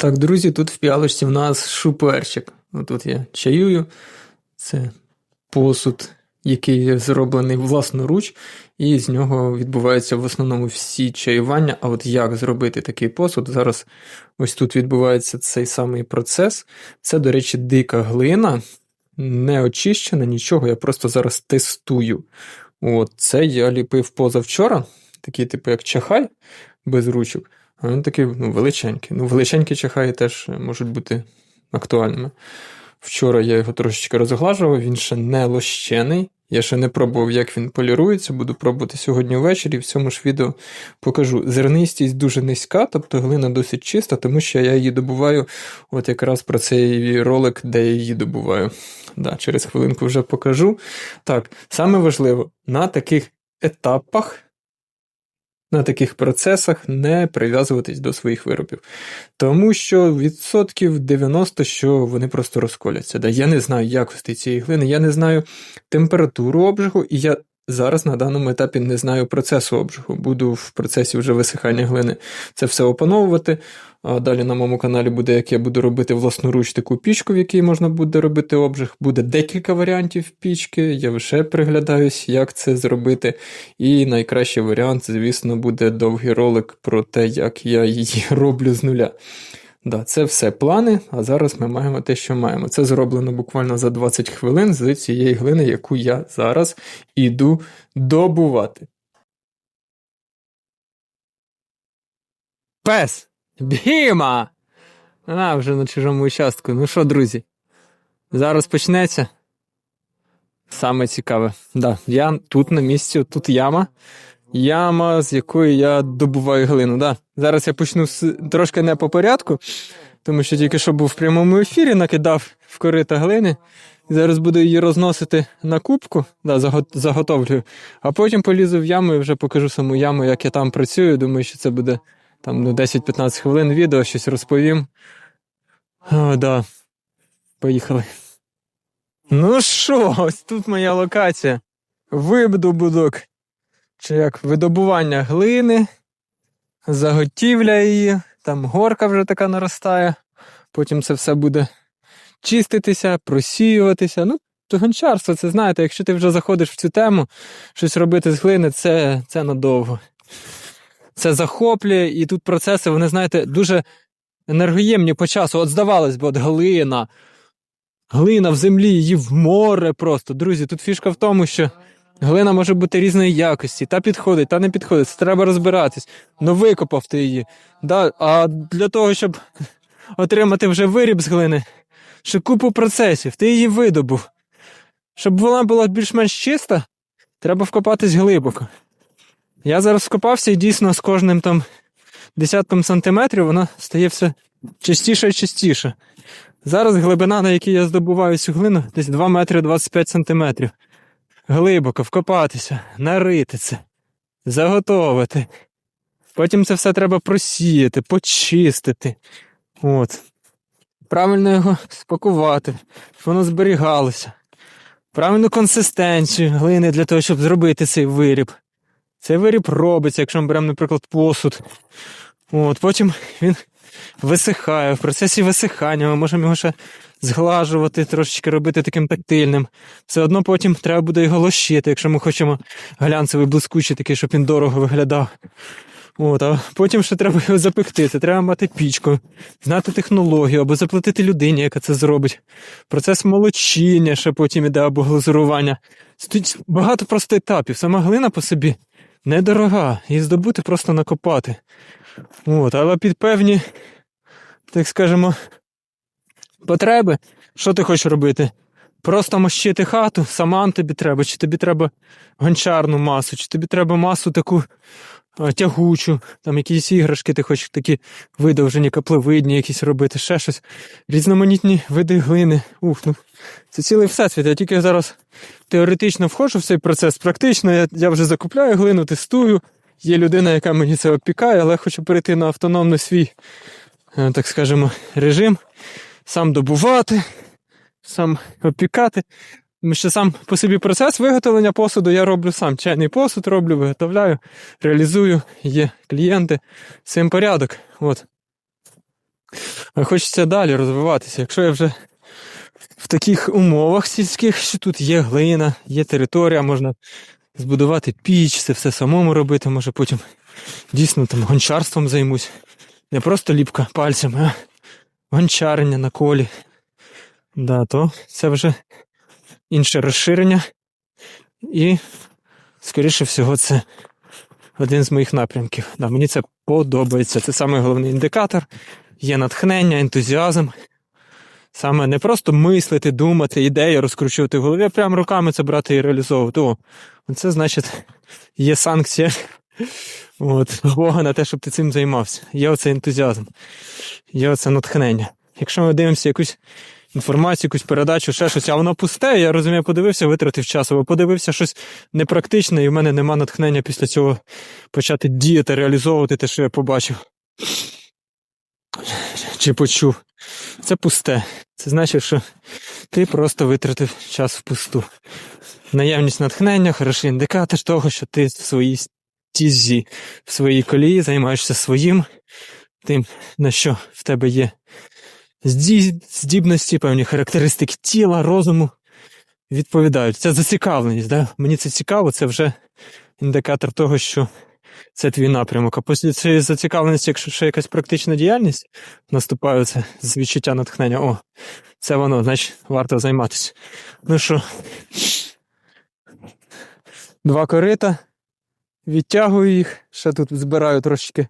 Так, друзі, тут в п'ялочці в нас шуперчик. Тут я чаюю. Це посуд, який зроблений власноруч, і з нього відбуваються в основному всі чаювання. А от як зробити такий посуд? Зараз ось тут відбувається цей самий процес. Це, до речі, дика глина, не очищена, нічого. Я просто зараз тестую. От, Це я ліпив позавчора, такий, типу, як чахай без ручок. А він такий ну, величенький. Ну, величенькі чахаї теж можуть бути актуальними. Вчора я його трошечки розглажував, він ще не лощений. Я ще не пробував, як він полірується, буду пробувати сьогодні ввечері. В цьому ж відео покажу. Зернистість дуже низька, тобто глина досить чиста, тому що я її добуваю от якраз про цей ролик, де я її добуваю. Да, Через хвилинку вже покажу. Так, саме важливо, на таких етапах на таких процесах не прив'язуватись до своїх виробів. Тому що відсотків 90, що вони просто розколяться. Да? Я не знаю якості цієї глини, я не знаю температуру обжигу, і я зараз на даному етапі не знаю процесу обжигу. Буду в процесі вже висихання глини це все опановувати. Далі на моєму каналі буде, як я буду робити власноруч таку пічку, в якій можна буде робити обжиг. Буде декілька варіантів пічки. Я вже приглядаюсь, як це зробити. І найкращий варіант, звісно, буде довгий ролик про те, як я її роблю з нуля. Да, Це все плани, а зараз ми маємо те, що маємо. Це зроблено буквально за 20 хвилин з цієї глини, яку я зараз іду добувати. Пес! Біма! А, вже на чужому участку. Ну що, друзі? Зараз почнеться. Саме цікаве. Да, Я тут на місці, тут яма. Яма, з якої я добуваю глину. Да. Зараз я почну з, трошки не по порядку, тому що тільки що був в прямому ефірі, накидав в корита глини. Зараз буду її розносити на кубку, да, заготовлюю, а потім полізу в яму і вже покажу саму яму, як я там працюю. Думаю, що це буде там ну, 10-15 хвилин відео, щось розповім. О, да. Поїхали. Ну що, ось тут моя локація. Видобудок. Чи як видобування глини, заготівля її, там горка вже така наростає. Потім це все буде чиститися, просіюватися. Ну, то гончарство, це знаєте, якщо ти вже заходиш в цю тему, щось робити з глини, це, це надовго це захоплює, і тут процеси, вони, знаєте, дуже енергоємні по часу. От здавалось би, от глина, глина в землі, її в море просто. Друзі, тут фішка в тому, що глина може бути різної якості, та підходить, та не підходить. Це треба розбиратись. Ну викопав ти її. Да? А для того, щоб отримати вже виріб з глини, ще купу процесів, ти її видобув. Щоб вона була більш-менш чиста, треба вкопатись глибоко. Я зараз скопався і дійсно з кожним там десятком сантиметрів вона стає все частіше і частіше. Зараз глибина, на якій я здобуваю цю глину, десь 2 метри 25 сантиметрів. Глибоко вкопатися, нарити це, заготовити. Потім це все треба просіяти, почистити. От. Правильно його спакувати, щоб воно зберігалося. Правильну консистенцію глини для того, щоб зробити цей виріб. Цей виріб робиться, якщо ми беремо, наприклад, посуд. От, Потім він висихає. В процесі висихання ми можемо його ще зглажувати, трошечки робити таким тактильним. Все одно потім треба буде його лощити, якщо ми хочемо глянцевий блискучий такий, щоб він дорого виглядав. От, А потім ще треба його запекти. Це треба мати пічку, знати технологію або заплатити людині, яка це зробить. Процес молочіння ще потім іде або глазурування. Тут багато просто етапів. Сама глина по собі недорога, її здобути просто накопати. От, Але під певні, так скажемо, потреби, що ти хочеш робити? Просто мощити хату, саман тобі треба, чи тобі треба гончарну масу, чи тобі треба масу таку тягучу, там якісь іграшки, ти хочеш такі видовжені, каплевидні, якісь робити, ще щось. Різноманітні види глини. Ух, ну це цілий всесвіт. Я тільки зараз теоретично входжу в цей процес. Практично я, я вже закупляю глину, тестую. Є людина, яка мені це опікає, але хочу перейти на автономний свій, е, так скажемо, режим, сам добувати, сам опікати. Що сам по собі процес виготовлення посуду я роблю сам. Чайний посуд роблю, виготовляю, реалізую, є клієнти, цим порядок. От. Хочеться далі розвиватися. Якщо я вже в таких умовах сільських, що тут є глина, є територія, можна збудувати піч, це все самому робити, може потім дійсно там гончарством займусь. Не просто ліпка пальцями, а гончарення на колі. Да, то це вже інше розширення. І, скоріше всього, це один з моїх напрямків. Да, мені це подобається. Це саме головний індикатор. Є натхнення, ентузіазм. Саме не просто мислити, думати, ідеї розкручувати в голові, а прямо руками це брати і реалізовувати. О, це значить, є санкція от, Бога на те, щоб ти цим займався. Є оцей ентузіазм, є оце натхнення. Якщо ми дивимося якусь інформацію, якусь передачу, ще щось, а воно пусте, я розумію, подивився, витратив час, або подивився щось непрактичне, і в мене нема натхнення після цього почати діяти, реалізовувати те, що я побачив. Чи почув. Це пусте. Це значить, що ти просто витратив час впусту. Наявність натхнення хороший індикатор того, що ти в своїй стізі, в своїй колії займаєшся своїм, тим, на що в тебе є здібності, певні характеристики тіла, розуму відповідають. Це зацікавленість. Да? Мені це цікаво, це вже індикатор того, що це твій напрямок. А після цієї зацікавленості, якщо ще якась практична діяльність наступає це з відчуття натхнення, о, це воно, значить, варто займатися. Ну що, два корита, відтягую їх, ще тут збираю трошечки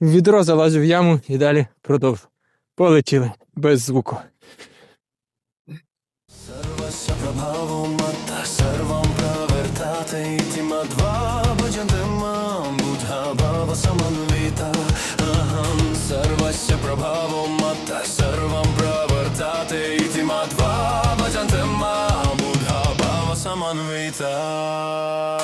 відро, залазю в яму і далі продовжу. Полетіли без звуку. Сервася, два, Manvita.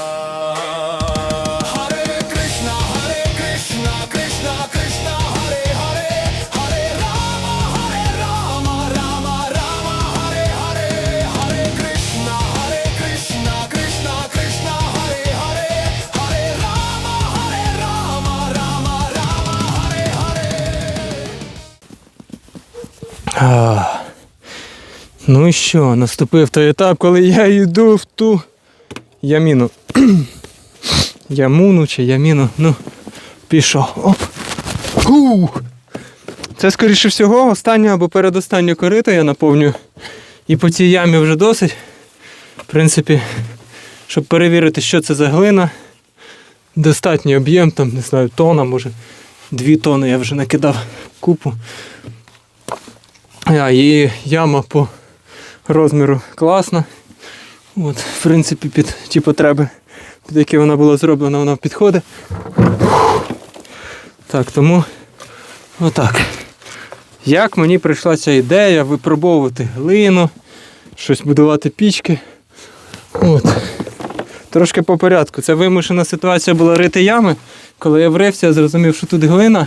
Ну і що, наступив той етап, коли я йду в ту яміну. Ямуну чи яміну. Ну, пішов. Оп. Ух. Це, скоріше всього, останнє або передостаннє корито я наповню. І по цій ямі вже досить. В принципі, щоб перевірити, що це за глина. Достатній об'єм, там, не знаю, тона, може, дві тони я вже накидав купу. А, і яма по розміру класна. От, в принципі, під ті потреби, під які вона була зроблена, вона підходить. Так, тому отак. Як мені прийшла ця ідея випробовувати глину, щось будувати пічки. От. Трошки по порядку. Це вимушена ситуація була рити ями. Коли я врився, я зрозумів, що тут глина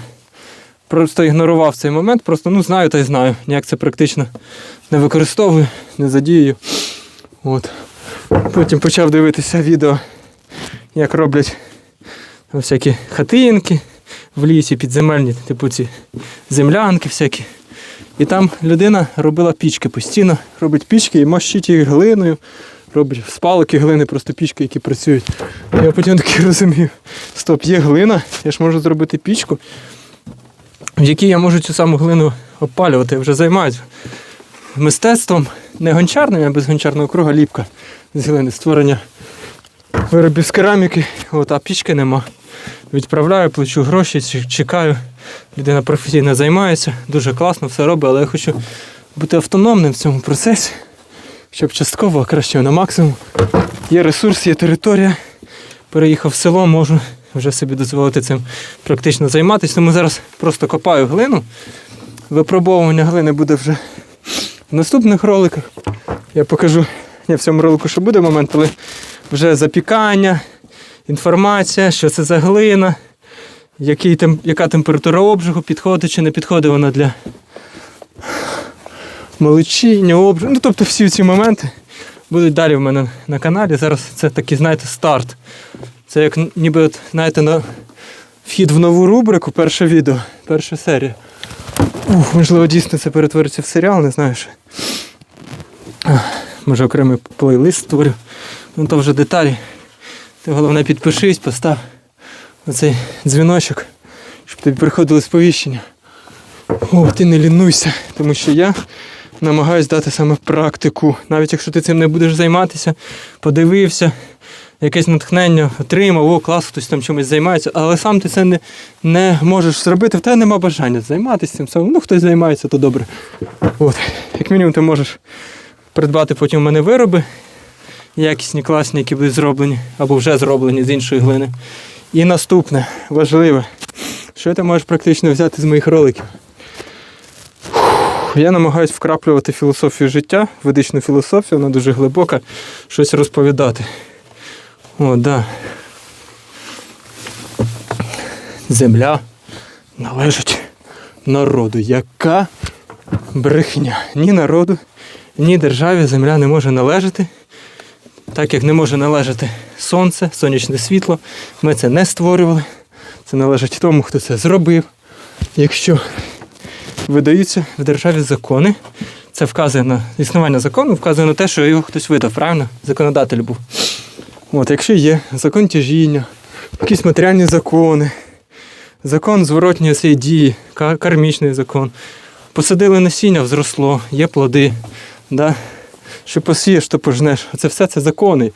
просто ігнорував цей момент, просто ну знаю та й знаю. Ніяк це практично не використовую, не задіюю. От. Потім почав дивитися відео, як роблять всякі хатинки в лісі, підземельні, типу ці землянки всякі. І там людина робила пічки постійно, робить пічки і мощить їх глиною, робить спалки глини, просто пічки, які працюють. Я потім такий розумів, стоп, є глина, я ж можу зробити пічку, в якій я можу цю саму глину опалювати. Я вже займаюся мистецтвом, не гончарним, а без гончарного круга ліпка з глини, створення виробів з кераміки, от, а пічки нема. Відправляю, плачу гроші, чекаю. Людина професійно займається, дуже класно все робить, але я хочу бути автономним в цьому процесі, щоб частково, а краще на максимум. Є ресурс, є територія. Переїхав в село, можу вже собі дозволити цим практично займатися. Тому зараз просто копаю глину. Випробовування глини буде вже в наступних роликах. Я покажу я в цьому ролику, що буде момент, коли вже запікання, інформація, що це за глина, який, яка температура обжигу, підходить чи не підходить вона для молочіння, обжигу. Ну, тобто всі ці моменти будуть далі в мене на каналі. Зараз це такий, знаєте, старт. Це як ніби, знаєте, на вхід в нову рубрику, перше відео, перша серія. Ух, можливо, дійсно це перетвориться в серіал, не знаю. Ах, Може окремий плейлист створю. Ну то вже деталі. Ти головне підпишись, постав оцей дзвіночок, щоб тобі приходили сповіщення. О, ти не лінуйся, тому що я намагаюсь дати саме практику. Навіть якщо ти цим не будеш займатися, подивився, якесь натхнення отримав, о, клас, хтось там чимось займається, але сам ти це не, не можеш зробити, в тебе нема бажання займатися цим самим. Ну, хтось займається, то добре. От. Як мінімум, ти можеш придбати потім у мене вироби, якісні, класні, які будуть зроблені або вже зроблені з іншої глини. І наступне, важливе, що ти можеш практично взяти з моїх роликів. Я намагаюся вкраплювати філософію життя, ведичну філософію, вона дуже глибока, щось розповідати. О, да. Земля належить народу. Яка брехня? Ні народу, ні державі земля не може належати. Так як не може належати сонце, сонячне світло. Ми це не створювали. Це належить тому, хто це зробив. Якщо видаються в державі закони. Це вказує на існування закону, вказує на те, що його хтось видав, правильно? Законодатель був. От, якщо є закон тяжіння, якісь матеріальні закони, закон зворотньої цієї дії, кармічний закон. Посадили насіння, взросло, є плоди. Да? Що посієш, то пожнеш. Це все це закони,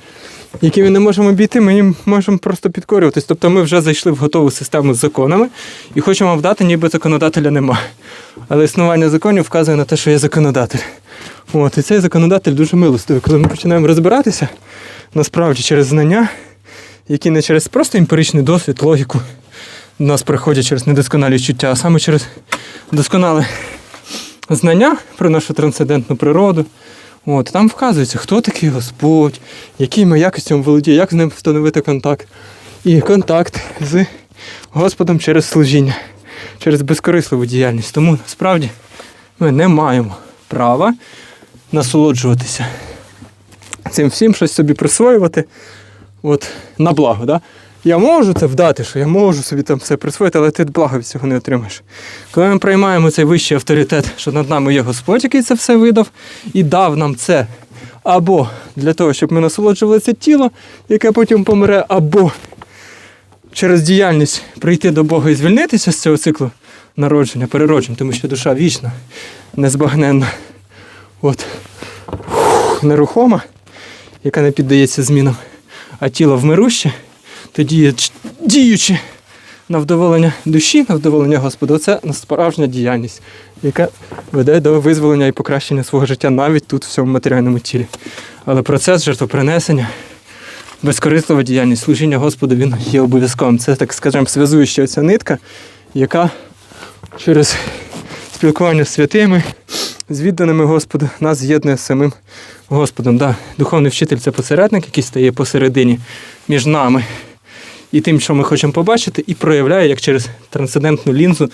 які ми не можемо обійти, ми їм можемо просто підкорюватись. Тобто ми вже зайшли в готову систему з законами і хочемо вдати, ніби законодателя нема. Але існування законів вказує на те, що є законодатель. От, і цей законодатель дуже милостивий. Коли ми починаємо розбиратися, насправді через знання, які не через просто емпіричний досвід, логіку до нас приходять через недосконалі чуття, а саме через досконале знання про нашу трансцендентну природу. От, там вказується, хто такий Господь, якими якостями володіє, як з ним встановити контакт. І контакт з Господом через служіння, через безкорисливу діяльність. Тому насправді ми не маємо права насолоджуватися цим всім, щось собі присвоювати от, на благо. Да? Я можу це вдати, що я можу собі там все присвоїти, але ти благо від цього не отримаєш. Коли ми приймаємо цей вищий авторитет, що над нами є Господь, який це все видав, і дав нам це або для того, щоб ми насолоджували це тіло, яке потім помре, або через діяльність прийти до Бога і звільнитися з цього циклу народження, переродження, тому що душа вічна, незбагненна, от, нерухома, яка не піддається змінам, а тіло вмируще, тоді діючи на вдоволення душі, на вдоволення Господа, це справжня діяльність, яка веде до визволення і покращення свого життя навіть тут, в цьому матеріальному тілі. Але процес жертвопринесення, безкорислива діяльність, служіння Господу, він є обов'язковим. Це, так скажемо, связуюча оця нитка, яка через спілкування з святими, з відданими Господу, нас з'єднує з самим Господом. Да, духовний вчитель це посередник, який стає посередині між нами і тим, що ми хочемо побачити, і проявляє як через трансцендентну лінзу,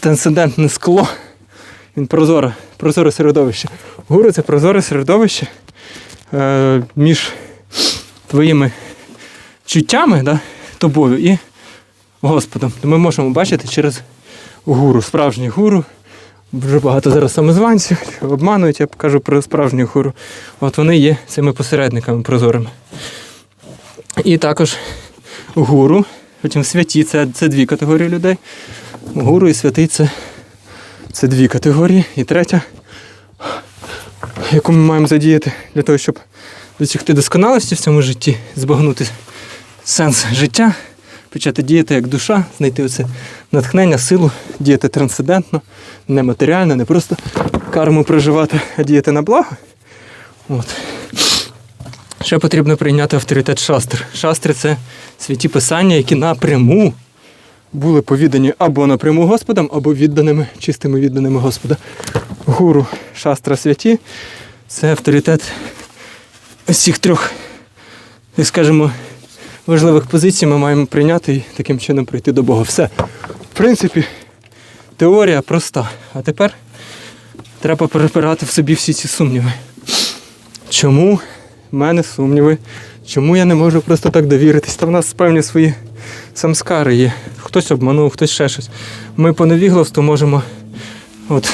трансцендентне скло. Він прозоре, прозоре середовище. Гуру це прозоре середовище е, між твоїми чуттями, да, тобою і Господом. Ми можемо бачити через гуру, справжній гуру. Дуже багато зараз самозванців обманують, я покажу про справжню гуру. От вони є цими посередниками прозорими. І також гуру, потім святі це, це дві категорії людей. Гуру і святий це, це дві категорії. І третя, яку ми маємо задіяти для того, щоб досягти досконалості в цьому житті, збагнути сенс життя, почати діяти як душа, знайти оце натхнення, силу, діяти трансцендентно, не матеріально, не просто карму проживати, а діяти на благо. От. Ще потрібно прийняти авторитет шастр. Шастри це святі писання, які напряму були повідані або напряму Господом, або відданими, чистими відданими Господа. Гуру, шастра святі це авторитет цих трьох, так скажемо, важливих позицій ми маємо прийняти і таким чином прийти до Бога. Все. В принципі, теорія проста. А тепер треба перебирати в собі всі ці сумніви. Чому в мене сумніви? Чому я не можу просто так довіритись? Та в нас певні свої самскари є. Хтось обманув, хтось ще щось. Ми по невігластву можемо от,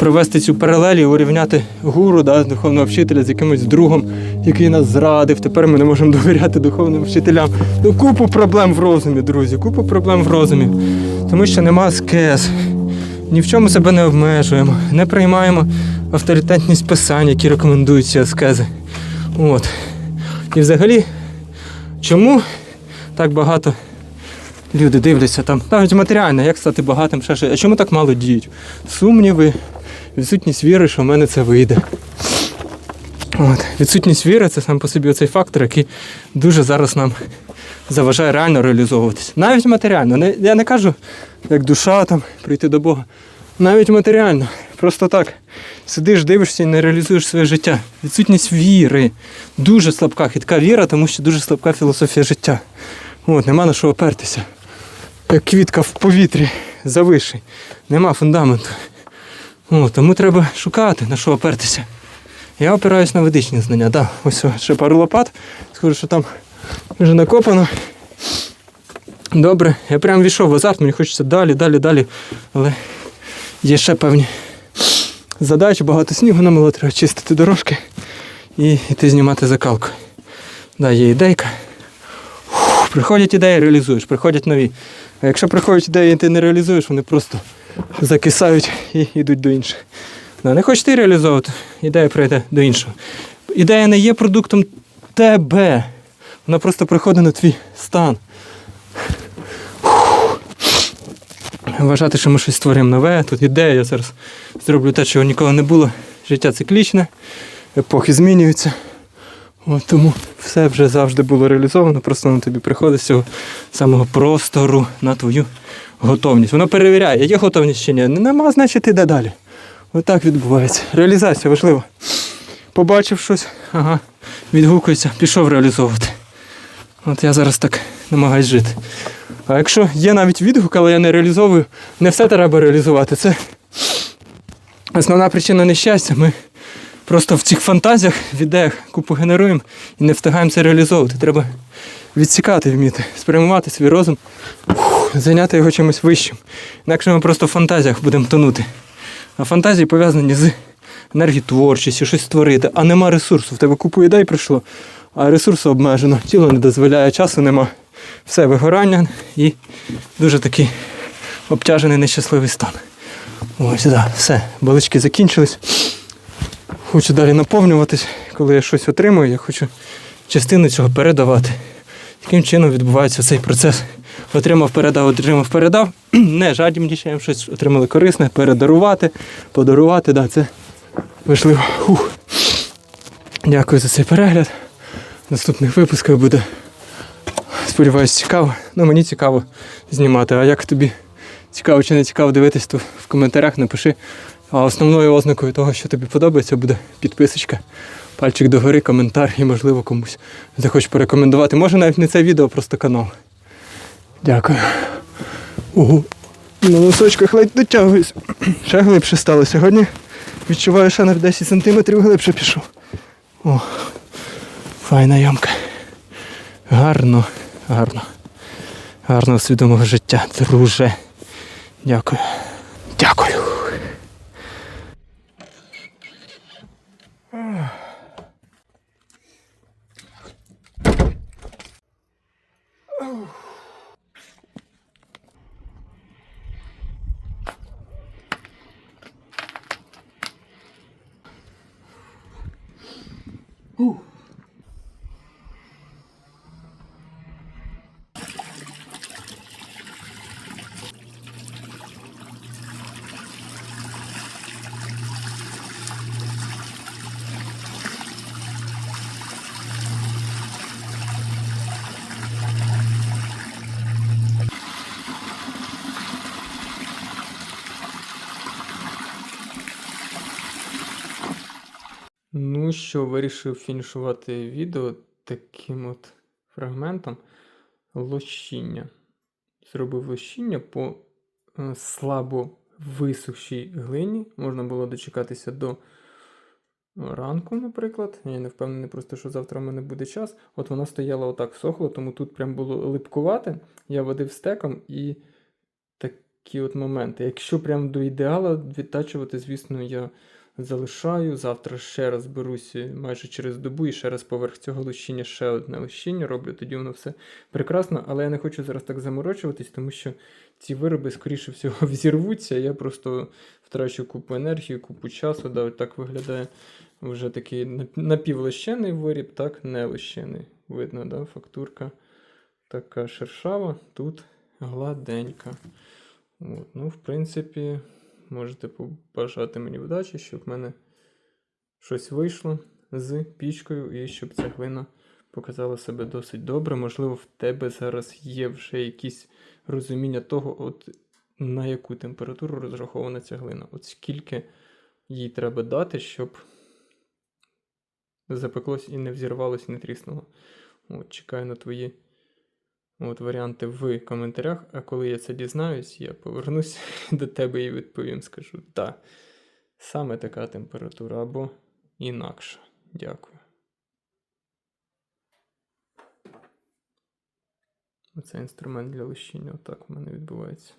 провести цю паралель і урівняти гуру, да, духовного вчителя з якимось другом, який нас зрадив. Тепер ми не можемо довіряти духовним вчителям. Ну, купу проблем в розумі, друзі, купу проблем в розумі. Тому що нема аскез, ні в чому себе не обмежуємо, не приймаємо авторитетність писань, які рекомендують ці аскези. От. І взагалі, чому так багато люди дивляться там, навіть матеріально, як стати багатим, ще щось. А чому так мало діють? Сумніви, відсутність віри, що в мене це вийде. От. Відсутність віри це сам по собі оцей фактор, який дуже зараз нам заважає реально реалізовуватись. Навіть матеріально. Не, я не кажу, як душа там, прийти до Бога. Навіть матеріально. Просто так. Сидиш, дивишся і не реалізуєш своє життя. Відсутність віри. Дуже слабка хитка віра, тому що дуже слабка філософія життя. От, нема на що опертися. Як квітка в повітрі завиший. Нема фундаменту. От, тому треба шукати, на що опертися. Я опираюсь на ведичні знання. Да, ось ще пару лопат. Схоже, що там вже накопано. Добре, я прям війшов в азарт, мені хочеться далі, далі, далі. Але є ще певні задачі, багато снігу намило, треба чистити дорожки і йти знімати закалку. Да, є ідейка. Фух, приходять ідеї, реалізуєш, приходять нові. А якщо приходять ідеї, і ти не реалізуєш, вони просто закисають і йдуть до інших. Не хочеш ти реалізовувати, ідея прийде до іншого. Ідея не є продуктом тебе. Вона просто приходить на твій стан. Вважати, що ми щось створюємо нове, тут ідея, я зараз зроблю те, чого ніколи не було. Життя циклічне, епохи змінюються. От тому все вже завжди було реалізовано, просто на тобі приходить з цього самого простору на твою готовність. Воно перевіряє, є готовність чи ні. Нема, значить іде далі. Отак відбувається. Реалізація важлива. Побачив щось, ага, відгукується, пішов реалізовувати. От я зараз так намагаюсь жити. А якщо є навіть відгук, але я не реалізовую, не все треба реалізувати. Це основна причина нещастя. Ми просто в цих фантазіях, в ідеях купу генеруємо і не встигаємо це реалізовувати. Треба відсікати вміти, спрямувати свій розум, зайняти його чимось вищим. Інакше ми просто в фантазіях будемо тонути. А фантазії пов'язані з енергією творчістю, щось створити, а нема ресурсу. В тебе купу ідей прийшло, а ресурсу обмежено, тіло не дозволяє, часу нема. Все вигорання і дуже такий обтяжений нещасливий стан. Ось, да, все, балички закінчились. Хочу далі наповнюватись. Коли я щось отримую, я хочу частину цього передавати. Таким чином відбувається цей процес. Отримав, передав, отримав, передав. Не жадібнішаємо щось отримали корисне, передарувати, подарувати. Да, це важливо. Ух. Дякую за цей перегляд. В наступних випусках буде. Сподіваюсь, цікаво. Ну, мені цікаво знімати. А як тобі цікаво чи не цікаво дивитись, то в коментарях напиши. А основною ознакою того, що тобі подобається, буде підписочка, пальчик догори, коментар і, можливо, комусь захочеш порекомендувати. Може навіть не це відео, а просто канал. Дякую. Ого. На носочках ледь дотягуюсь. Ще глибше стало сьогодні. Відчуваю, що на 10 сантиметрів глибше пішов. О, файна ямка. Гарно, гарно. Гарного свідомого життя, друже. Дякую. Дякую. Ну що, вирішив фінішувати відео таким от фрагментом лощіння. Зробив лощіння по е, слабо висохшій глині. Можна було дочекатися до ранку, наприклад. Я не впевнений просто, що завтра в мене буде час. От воно стояло отак сохло, тому тут прям було липкувате. Я водив стеком і такі от моменти. Якщо прям до ідеала відтачувати, звісно, я залишаю. Завтра ще раз беруся майже через добу і ще раз поверх цього лущіння ще одне лущіння роблю, тоді воно все прекрасно, але я не хочу зараз так заморочуватись, тому що ці вироби, скоріше всього, взірвуться. Я просто втрачу купу енергії, купу часу. Да, так виглядає вже такий напівлощений виріб, так, не лощений. Видно, да, фактурка така шершава, тут гладенька. От, ну, в принципі, можете побажати мені вдачі, щоб в мене щось вийшло з пічкою і щоб ця глина показала себе досить добре. Можливо, в тебе зараз є вже якісь розуміння того, от на яку температуру розрахована ця глина. От скільки їй треба дати, щоб запеклось і не взірвалось, і не тріснуло. От, чекаю на твої от, варіанти в коментарях. А коли я це дізнаюсь, я повернусь до тебе і відповім, скажу, так, саме така температура або інакша. Дякую. Оце інструмент для лущення. Отак в мене відбувається.